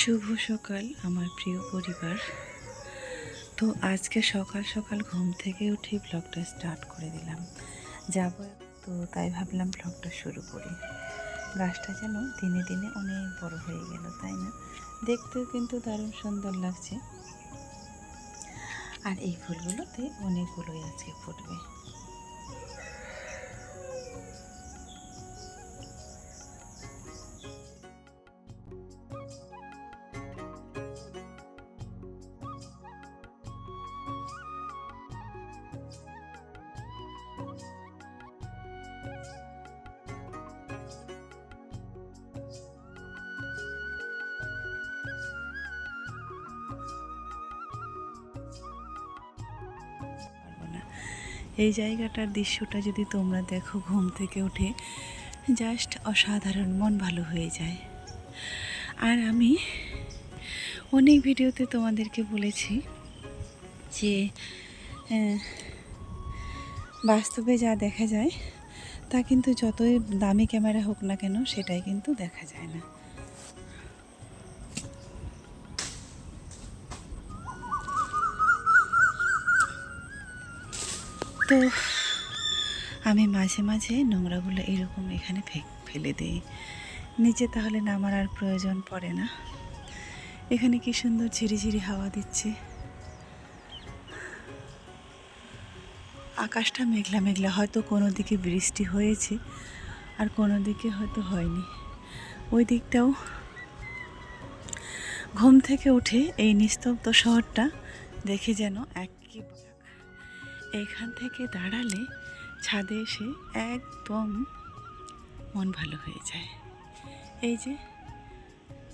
শুভ সকাল, আমার প্রিয় পরিবার। তো আজকে সকাল সকাল ঘুম থেকে উঠে ব্লগটা স্টার্ট করে দিলাম। যাব তো তাই ভাবলাম ব্লগটা শুরু করি। গাছটা যেন দিনে দিনে অনেক বড় হয়ে গেল, তাই না? দেখতেও কিন্তু দারুণ সুন্দর লাগছে। আর এই ফুলগুলোতে অনেকগুলোই আজকে ফুটবে। এই জায়গাটার দৃশ্যটা যদি তোমরা দেখো ঘুম থেকে উঠে জাস্ট অসাধারণ, মন ভালো হয়ে যায়। আর আমি অনেক ভিডিওতে তোমাদেরকে বলেছি যে বাস্তবে যা দেখা যায়, তা কিন্তু যতই দামি ক্যামেরা হোক না কেন, সেটাই কিন্তু দেখা যায় না। তো আমি মাঝে মাঝে নোংরাগুলো এরকম এখানে ফেলে দিই। নিচে তাহলে নামার আর প্রয়োজন পড়ে না। এখানে কি সুন্দর ঝিরিঝিরি হাওয়া দিচ্ছে। আকাশটা মেঘলা মেঘলা, হয়তো কোনো দিকে বৃষ্টি হয়েছে, আর কোনো দিকে হয়তো হয়নি। ওই দিকটাও ঘুম থেকে উঠে এই নিস্তব্ধ শহরটা দেখে যেন একই এইখান থেকে দাঁড়ালে ছাদে এসে একদম মন ভালো হয়ে যায়। এই যে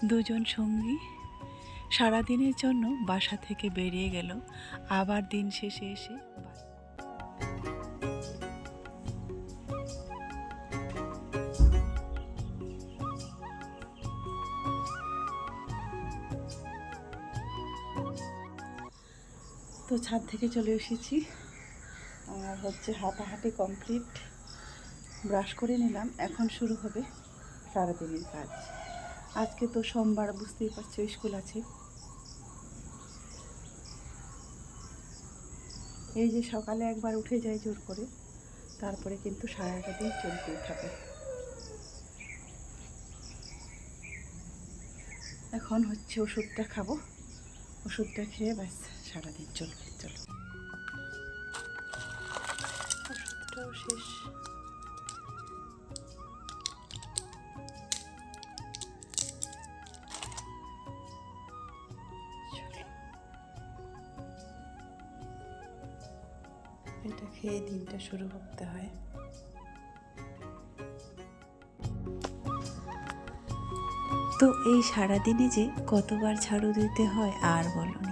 দুজন সঙ্গী সারাদিনের জন্য বাসা থেকে বেরিয়ে গেল। আবার দিন শেষে এসে তো ছাদ থেকে চলে এসেছি। আর হচ্ছে হাঁটাহাঁটি কমপ্লিট ব্রাশ করে নিলাম। এখন শুরু হবে সারাদিনের কাজ। আজকে তো সোমবার, বুঝতেই পারছ, স্কুল আছে। এই যে সকালে একবার উঠে যায় জোর করে, তারপরে কিন্তু সারাটা দিন চলতেই থাকে। এখন হচ্ছে ওষুধটা খাব। ওষুধটা খেয়ে ব্যাস সারাদিন চলবে, চলো। শেষ। এটা খেয়ে দিনটা শুরু করতে হয় তো এই সারাদিনে যে কতবার ঝাড়ু দিতে হয় আর বলনি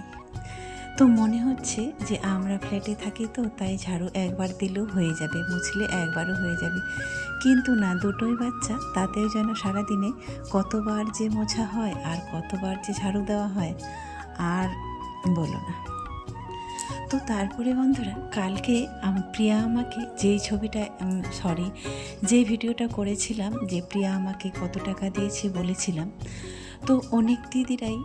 তো মনে হচ্ছে যে আমরা ফ্ল্যাটে থাকি তো, তাই ঝাড়ু একবার দিলেও হয়ে যাবে, মুছলে একবারও হয়ে যাবে। কিন্তু না, দুটোই বাচ্চা, তাতেও যেন সারাদিনে কতবার যে মোছা হয় আর কতবার যে ঝাড়ু দেওয়া হয়, আর বলো না। তো তারপরে বন্ধুরা, কালকে প্রিয়া আমাকে যেই ছবিটা সরি যে ভিডিওটা করেছিলাম, যে প্রিয়া আমাকে কত টাকা দিয়েছে বলেছিলাম তো অনেক দিদিরাই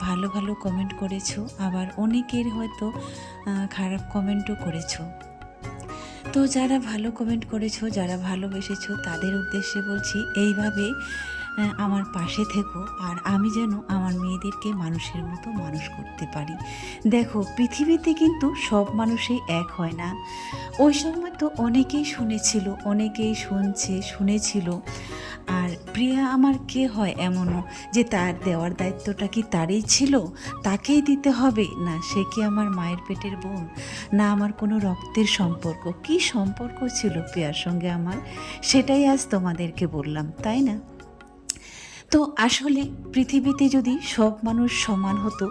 ভালো ভালো কমেন্ট করেছ, আবার অনেকের হয়তো খারাপ কমেন্টও করেছ। তো যারা ভালো কমেন্ট করেছ, যারা ভালোবেসেছো, তাদের উদ্দেশ্যে বলছি, এইভাবে আমার পাশে থেকো, আর আমি যেন আমার মেয়েদেরকে মানুষের মতো মানুষ করতে পারি। দেখো, পৃথিবীতে কিন্তু সব মানুষই এক হয় না। ওই সময় তো অনেকেই শুনেছিল, অনেকেই শুনছে, শুনেছিল। আর প্রিয়া আমার কে হয় এমনও? যে তার দেওয়ার দায়িত্বটা কি তারই ছিল? তাকেই দিতে হবে? না, সে কি আমার মায়ের পেটের বোন? না, আমার কোনো রক্তের সম্পর্ক? কি সম্পর্ক ছিল প্রিয়ার সঙ্গে আমার? সেটাই আজ তোমাদেরকে বললাম, তাই না? তো আসলে পৃথিবীতে যদি সব মানুষ সমান হতো,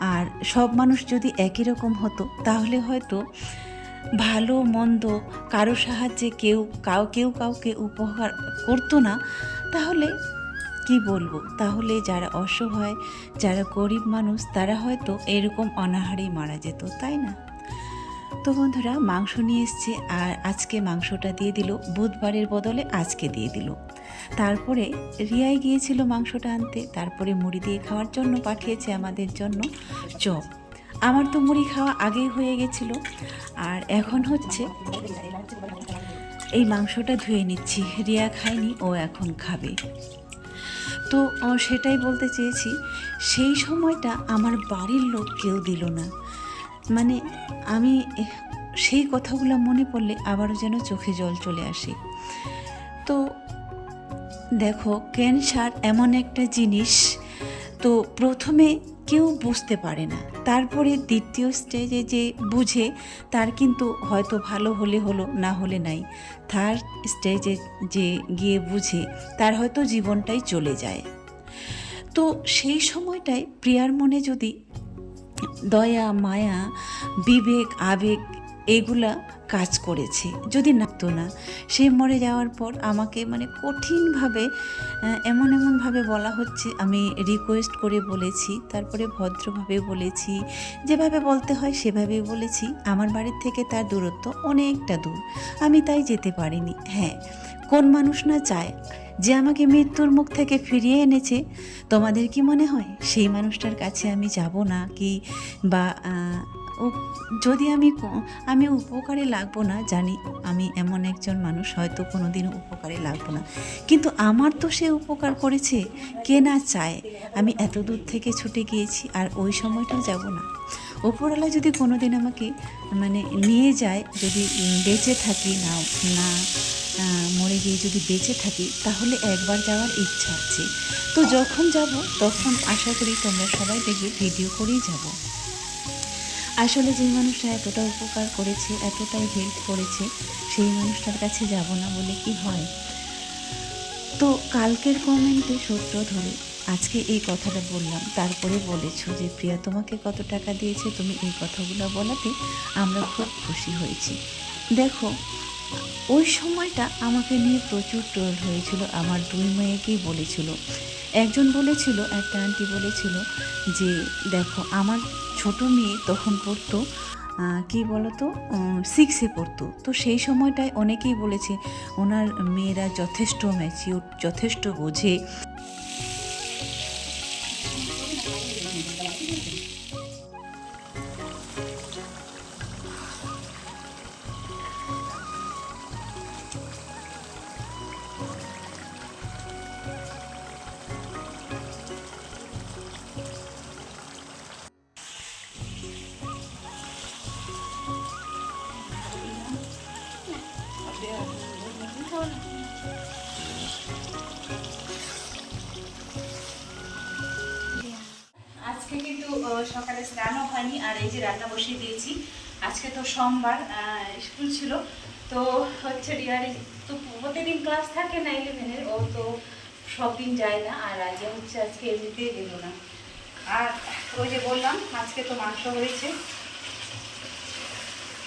আর সব মানুষ যদি একই রকম হতো, তাহলে হয়তো ভালো, মন্দ, কারও সাহায্যে কেউ, কাউ, কেউ কাউকে উপহার করতো না, তাহলে কি বলব? তাহলে যারা অসহায়, যারা গরিব মানুষ, তারা হয়তো এরকম অনাহারেই মারা যেত, তাই না? তো বন্ধুরা, মাংস নিয়ে এসছে, আর আজকে মাংসটা দিয়ে দিল, বুধবারের বদলে আজকে দিয়ে দিল। তারপরে রিয়াই গিয়েছিল মাংসটা আনতে, তারপরে মুড়ি দিয়ে খাওয়ার জন্য পাঠিয়েছে আমাদের জন্য চপ। আমার তো মুড়ি খাওয়া আগেই হয়ে গেছিল। আর এখন হচ্ছে এই মাংসটা ধুয়ে নিচ্ছি। রিয়া খায়নি, ও এখন খাবে। তো সেটাই বলতে চেয়েছি, সেই সময়টা আমার বাড়ির লোক কেউ দিল না। মানে আমি সেই কথাগুলো মনে পড়লে আবারও যেন চোখে জল চলে আসে। তো, দেখো ক্যান্সার এমন একটা জিনিস। তো প্রথমে কেউ বুঝতে পারে না। তারপরে দ্বিতীয় স্টেজে যে বুঝে, তার কিন্তু হয়তো ভালো হলে হলো, না হলে নাই। থার্ড স্টেজে যে গিয়ে বুঝে, তার হয়তো জীবনটাই চলে যায়। তো সেই সময়টায় প্রিয়ার মনে যদি দয়া, মায়া, বিবেক, আবেগ, এগুলা কাজ করেছে। যদি নাতো না, সে মরে যাওয়ার পর আমাকে মানে কঠিনভাবে এমন এমনভাবে বলা হচ্ছে, আমি রিকোয়েস্ট করে বলেছি, তারপরে ভদ্রভাবে বলেছি, যেভাবে বলতে হয় সেভাবেই বলেছি। আমার বাড়ির থেকে তার দূরত্ব অনেকটা দূর। আমি তাই যেতে পারিনি। হ্যাঁ কোন মানুষ না চায় যে আমাকে মৃত্যুর মুখ থেকে ফিরিয়ে এনেছে? তোমাদের কি মনে হয় সেই মানুষটার কাছে আমি যাব না কি? বা যদি আমি আমি উপকারে লাগবো না, জানি আমি এমন একজন মানুষ, হয়তো কোনো দিন উপকারে লাগবো না। কিন্তু আমার তো সে উপকার করেছে, কে না চায়? আমি এত দূর থেকে ছুটে গিয়েছি আর ওই সময়টাও যাব না। ওপরওয়ালা যদি কোনো দিন আমাকে মানে নিয়ে যায়, যদি বেঁচে থাকি, না না মরে গিয়ে যদি বেঁচে থাকি, তাহলে একবার যাওয়ার ইচ্ছা আছে। তো যখন যাব, তখন আশা করি তোমরা সবাই দেখবে, ভিডিও করেই যাব। আসলে যে মানুষটা এতটা উপকার করেছে, এতটাই হেল্প করেছে, সেই মানুষটার কাছে যাব না বলে কি হয়? তো কালকের কমেন্টে সূত্র ধরে আজকে এই কথাটা বললাম। তারপরে বলেছ যে, প্রিয়া, তোমাকে কত টাকা দিয়েছে? তুমি এই কথাগুলো বলাতে আমরা খুব খুশি হয়েছি। দেখো, ওই সময়টা আমাকে নিয়ে প্রচুর ট্রোল হয়েছিল। আমার দুই মেয়েকেই বলেছিল। একজন বলেছিল, একটা আন্টি বলেছিল যে, দেখো, আমার ছোট মেয়ে তখন পড়তো কি বলতো সিক্সে পড়তো। তো সেই সময়টায় অনেকেই বলেছে, ওনার মেয়েরা যথেষ্ট ম্যাচিওর যথেষ্ট বোঝে। সকালে স্নানও হয়নি, আর এই যে রান্না বসিয়ে দিয়েছি। আজকে তো সোমবার স্কুল ছিল। তো হচ্ছে রিয়ারি তো প্রতিদিন ক্লাস থাকে না ইলেভেনের ও তো সব দিন যায় না, আর আজকে হচ্ছে, আজকে এমনিতে গেল না। আর ওই যে বললাম, আজকে তো মাংস হয়েছে।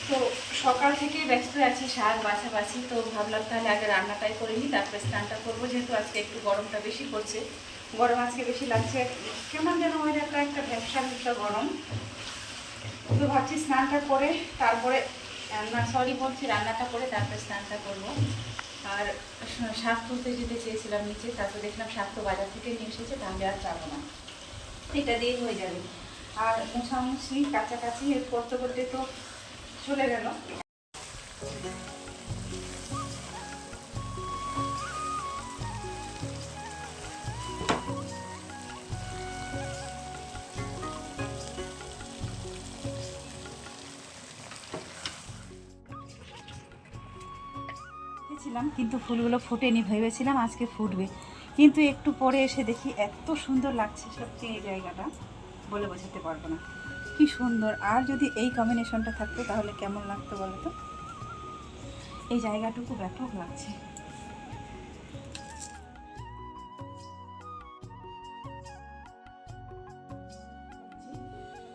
তো সকাল থেকে ব্যস্ত আছি শাক বাছাবাছি, তো ভাবলাম তাহলে আগে রান্নাটাই করে নিই, তারপরে স্নানটা করব, যেহেতু আজকে একটু গরমটা বেশি পড়ছে। গরম আজকে বেশি লাগছে। কেমন যেন ওয়েদারটা, একটা ব্যবসা ব্যবসা গরম। তো ভাবছি স্নানটা করে, তারপরে না সরি বলছি, রান্নাটা করে তারপরে স্নানটা করব। আর শাক তুলতে যেতে চেয়েছিলাম নিচে, তারপর দেখলাম শাক তো বাজার থেকে নিয়ে এসেছে, তাহলে আর যাব না। এটা দিয়ে হয়ে যাবে। আর মোছামুছি কাছাকাছি করতে করতে তো চলে গেল। ছিলাম কিন্তু ফুলগুলো ফোটেনি, ভেবেছিলাম আজকে ফুটবে। কিন্তু একটু পরে এসে দেখি এত সুন্দর লাগছে সত্যি এই জায়গাটা, বলে বোঝাতে পারব না। কি সুন্দর। আর যদি এই কম্বিনেশনটা থাকতো, তাহলে কেমন লাগতো বলো তো? এই জায়গাটুকু ব্যাপক লাগছে।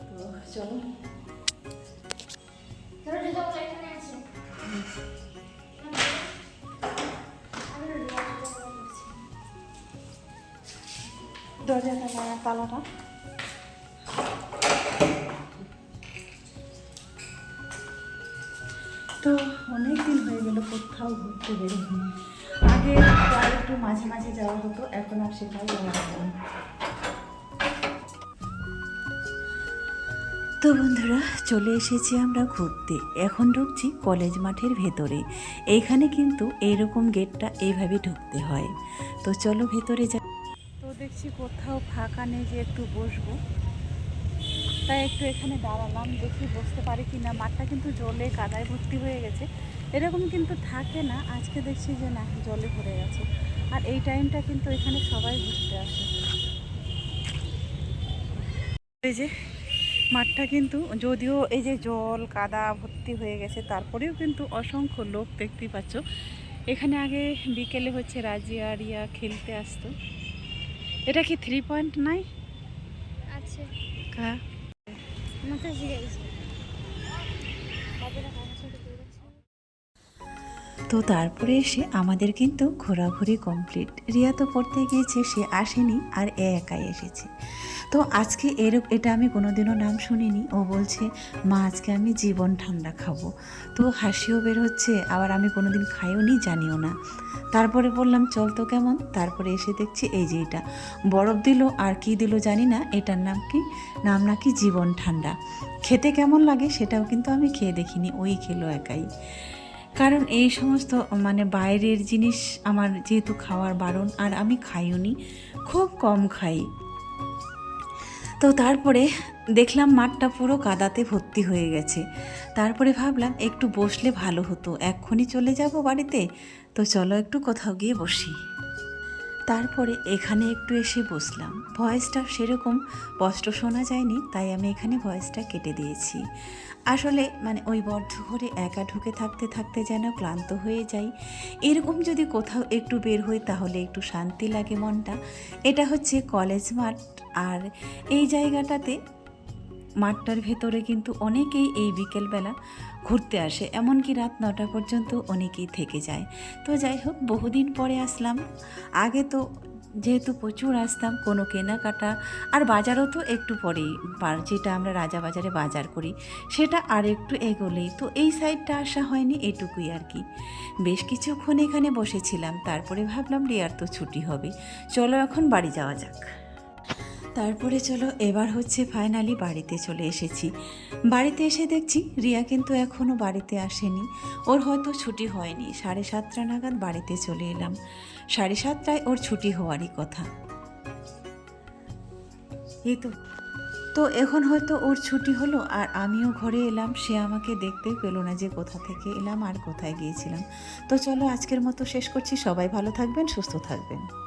তো চলো দরজাটা তালাটা। অনেক দিন হয়ে গেল কোথাও ঘুরতে বেরোয়নি আগে প্রায় একটু মাঝে মাঝে যাওয়া হতো, এখন আর সেটাও যাওয়া হতো তো বন্ধুরা, চলে এসেছি আমরা ঘুরতে। এখন ঢুকছি কলেজ মাঠের ভেতরে। এইখানে কিন্তু এইরকম গেটটা এইভাবে ঢুকতে হয়। তো চলো ভেতরে যা তো কোথাও ফাঁকা নেই যে একটু বসবো। তাই একটু এখানে দাঁড়ালাম, দেখি বসতে পারি কি না মাঠটা কিন্তু জলে কাদায় ভর্তি হয়ে গেছে। এরকম কিন্তু থাকে না। আজকে দেখছি যে না, জলে ভরে গেছে। আর এই টাইমটা কিন্তু এখানে সবাই ঘুরতে আসে। এই যে মাঠটা কিন্তু, যদিও এই যে জল, কাদা ভর্তি হয়ে গেছে, তারপরেও কিন্তু অসংখ্য লোক দেখতেই পাচ্ছ। এখানে আগে বিকেলে হচ্ছে রাজিয়া রিয়া খেলতে আসতো। এটা কি থ্রি পয়েন্ট নাই আছে। কা? মাথা শিখে গেছে বাবারা কাজ ছোট করে গেছে তো তারপরে এসে আমাদের কিন্তু ঘোরাঘুরি কমপ্লিট রিয়া তো পড়তে গিয়েছে, সে আসেনি আর এ একাই এসেছে। তো আজকে এরক এটা আমি কোনোদিনও নাম শুনিনি। ও বলছে, মা, আজকে আমি জীবন ঠান্ডা খাব। তো হাসিও বের হচ্ছে, আবার আমি কোনোদিন খাইও নি জানিও না। তারপরে বললাম, চল তো কেমন? তারপরে এসে দেখছি, এই যে এটা। বরফ দিল, আর কি দিল জানি না, এটার নাম কি? নাম নাকি জীবন ঠান্ডা। খেতে কেমন লাগে সেটাও কিন্তু আমি খেয়ে দেখিনি, ওই খেলো একাই। কারণ এই সমস্ত মানে বাইরের জিনিস আমার যেহেতু খাওয়ার বারণ, আর আমি খাইওনি, খুব কম খাই। তো তারপরে দেখলাম মাঠটা পুরো কাদাতে ভর্তি হয়ে গেছে। তারপরে ভাবলাম একটু বসলে ভালো হতো। এক্ষুনি চলে যাব বাড়িতে? তো চলো একটু কোথাও গিয়ে বসি। তারপরে এখানে একটু এসে বসলাম। ভয়েসটা সেরকম স্পষ্ট শোনা যায়নি, তাই আমি এখানে ভয়েসটা কেটে দিয়েছি। আসলে মানে ওই বদ্ধ ঘরে একা ঢুকে থাকতে থাকতে যেন ক্লান্ত হয়ে যাই। এরকম যদি কোথাও একটু বের হই তাহলে একটু শান্তি লাগে মনটা। এটা হচ্ছে কলেজ মাঠ আর এই জায়গাটাতে মাঠটার ভেতরে কিন্তু অনেকেই এই বিকেলবেলা ঘুরতে আসে, এমনকি রাত নটা পর্যন্ত অনেকেই থেকে যায়। তো যাই হোক, বহুদিন পরে আসলাম। আগে তো যেহেতু প্রচুর আসতাম, কোনো কেনাকাটা, আর বাজারও তো একটু পরেই যেটা আমরা রাজা বাজারে বাজার করি, সেটা আর একটু এগোলেই। তো এই সাইডটা আসা হয়নি এটুকুই আর কি। বেশ কিছুক্ষণ এখানে বসেছিলাম, তারপরে ভাবলাম রিয়ার তো ছুটি হবে। চলো এখন বাড়ি যাওয়া যাক। তারপরে চলো, এবার হচ্ছে ফাইনালি বাড়িতে চলে এসেছি। বাড়িতে এসে দেখছি রিয়া কিন্তু এখনও বাড়িতে আসেনি। ওর হয়তো ছুটি হয়নি। সাড়ে সাতটা নাগাদ বাড়িতে চলে এলাম। সাড়ে সাতটায় ওর ছুটি হওয়ারই কথা। এই তো। তো এখন হয়তো ওর ছুটি হলো আর আমিও ঘরে এলাম। সে আমাকে দেখতে পেল না যে কোথা থেকে এলাম আর কোথায় গিয়েছিলাম। তো চলো আজকের মতো শেষ করছি। সবাই ভালো থাকবেন, সুস্থ থাকবেন।